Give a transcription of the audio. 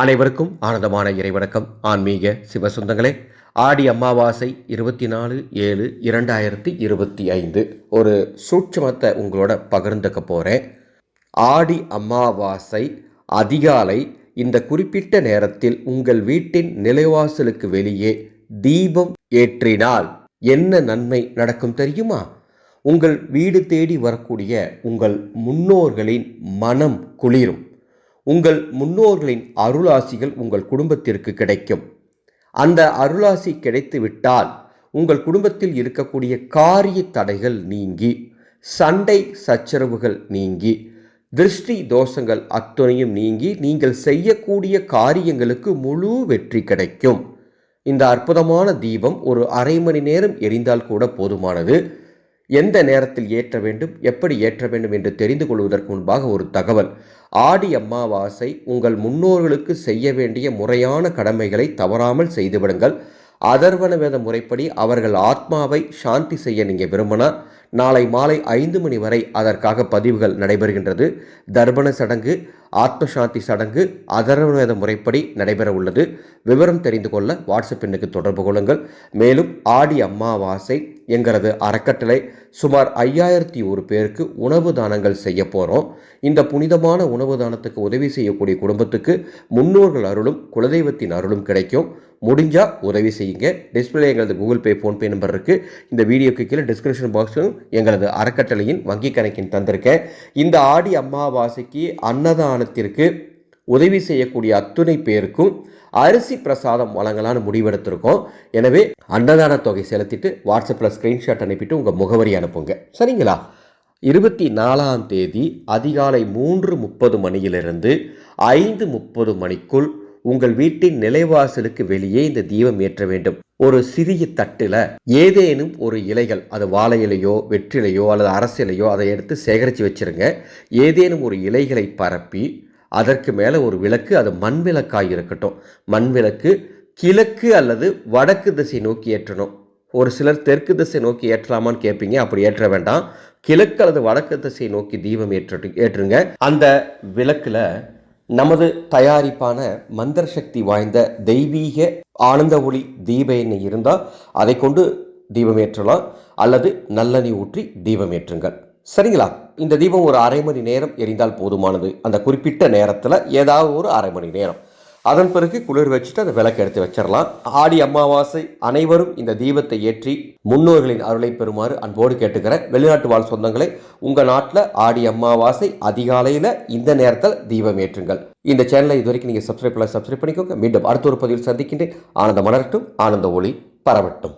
அனைவருக்கும் ஆனந்தமான இறைவணக்கம். ஆன்மீக சிவசுந்தங்களே ஆடி அமாவாசை இருபத்தி நாலு ஏழு இரண்டாயிரத்தி இருபத்தி ஐந்து. ஒரு சூட்சமத்தை உங்களோட பகிர்ந்துக்க போகிறேன் ஆடி அமாவாசை அதிகாலை இந்த குறிப்பிட்ட நேரத்தில் உங்கள் வீட்டின் நிலைவாசலுக்கு வெளியே தீபம் ஏற்றினால் என்ன நன்மை நடக்கும் தெரியுமா? உங்கள் வீடு தேடி வரக்கூடிய உங்கள் முன்னோர்களின் மனம் குளிரும். உங்கள் முன்னோர்களின் அருளாசிகள் உங்கள் குடும்பத்திற்கு கிடைக்கும். அந்த அருளாசி கிடைத்து விட்டால் உங்கள் குடும்பத்தில் இருக்கக்கூடிய காரிய தடைகள் நீங்கி சண்டை சச்சரவுகள் நீங்கி திருஷ்டி தோஷங்கள் அத்துணையும் நீங்கி நீங்கள் செய்யக்கூடிய காரியங்களுக்கு முழு வெற்றி கிடைக்கும். இந்த அற்புதமான தீபம் ஒரு அரை மணி நேரம் எரிந்தால் கூட போதுமானது. எந்த நேரத்தில் ஏற்ற வேண்டும் எப்படி ஏற்ற வேண்டும் என்று தெரிந்து கொள்வதற்கு முன்பாக ஒரு தகவல். ஆடி அம்மாவாசை உங்கள் முன்னோர்களுக்கு செய்ய வேண்டிய முறையான கடமைகளை தவறாமல் செய்துவிடுங்கள். அதர்வன வேத முறைப்படி அவர்கள் ஆத்மாவை சாந்தி செய்ய நீங்கள் விரும்பினா நாளை மாலை ஐந்து மணி வரை அதற்காக பதிவுகள் நடைபெறுகின்றது. தர்ப்பண சடங்கு ஆத்மசாந்தி சடங்கு அதர்வேத முறைப்படி நடைபெற உள்ளது விவரம் தெரிந்து கொள்ள வாட்ஸ்அப் எண்ணுக்கு தொடர்பு கொள்ளுங்கள். மேலும் ஆடி அம்மாவாசை எங்களது அறக்கட்டளை. சுமார் ஐயாயிரத்தி ஒரு பேருக்கு உணவு தானங்கள் செய்ய போகிறோம் இந்த புனிதமான உணவு தானத்துக்கு உதவி செய்யக்கூடிய குடும்பத்துக்கு முன்னோர்கள் அருளும் குலதெய்வத்தின் அருளும் கிடைக்கும். முடிஞ்சால் உதவி செய்யுங்க. டிஸ்பிளே எங்களது கூகுள் பே ஃபோன்பே நம்பர் இருக்குது இந்த வீடியோக்கு கீழே டிஸ்கிரிப்ஷன் பாக்ஸும் எங்களது அறக்கட்டளையின் வங்கி கணக்கின் தந்திருக்கேன். இந்த ஆடி அம்மாவாசைக்கு அன்னதான அன்னதானத்திற்கு உதவி செய்யக்கூடிய அத்துணை பேருக்கும் அரிசி பிரசாதம் வழங்கலான்னு முடிவெடுத்திருக்கோம். எனவே அன்னதான தொகை செலுத்திட்டு வாட்ஸ்அப்பில் ஸ்க்ரீன்ஷாட் அனுப்பிட்டு உங்கள் முகவரி அனுப்புங்க. சரிங்களா? இருபத்தி நாலாம் தேதி அதிகாலை மூன்று முப்பது மணியிலிருந்து ஐந்து முப்பது மணிக்குள் உங்கள் வீட்டின் நிலைவாசலுக்கு வெளியே இந்த தீபம் ஏற்ற வேண்டும். ஒரு சிறிய தட்டில் ஏதேனும் ஒரு இலைகள் அது வாழை இலையோ வெற்றிலையோ அல்லது அரசிலையோ அதை எடுத்து சேகரித்து வச்சிருங்க. ஏதேனும் ஒரு இலைகளை பரப்பி அதற்கு மேலே ஒரு விளக்கு அது மண் விளக்காக இருக்கட்டும். மண் விளக்கு கிழக்கு அல்லது வடக்கு திசை நோக்கி ஏற்றணும். ஒரு சிலர் தெற்கு திசை நோக்கி ஏற்றலாமான்னு கேட்பீங்க அப்படி ஏற்ற வேண்டாம். கிழக்கு அல்லது வடக்கு திசை நோக்கி தீபம் ஏற்று ஏற்றுங்க. அந்த விளக்கில் நமது தயாரிப்பான மந்திர சக்தி வாய்ந்த தெய்வீக ஆனந்த ஒளி தீப எண்ணெய் இருந்தால் அதை கொண்டு தீபம் ஏற்றலாம் அல்லது நல்லெண்ணெய் ஊற்றி தீபம் ஏற்றுங்கள் சரிங்களா? இந்த தீபம் ஒரு அரை மணி நேரம் எரிந்தால் போதுமானது. அந்த குறிப்பிட்ட நேரத்தில் ஏதாவது ஒரு அரை மணி நேரம். அதன் பிறகு குளிர் வச்சுட்டு அதை விளக்கு எடுத்து வச்சிடலாம். ஆடி அமாவாசை அனைவரும் இந்த தீபத்தை ஏற்றி முன்னோர்களின் அருளை பெறுமாறு அன்போடு கேட்டுக்கிறேன். வெளிநாட்டு வாழ் சொந்தங்களை உங்கள் நாட்டில் ஆடி அமாவாசை அதிகாலையில் இந்த நேரத்தில் தீபம் ஏற்றுங்கள். இந்த சேனலை இது வரைக்கும் நீங்கள் சப்ஸ்கிரைப் பண்ண சப்ஸ்கிரைப் பண்ணிக்கோங்க. மீண்டும் அடுத்த ஒரு பதிவில் சந்திக்கின்றேன். ஆனந்த மலரட்டும் ஆனந்த ஒளி பரவட்டும்.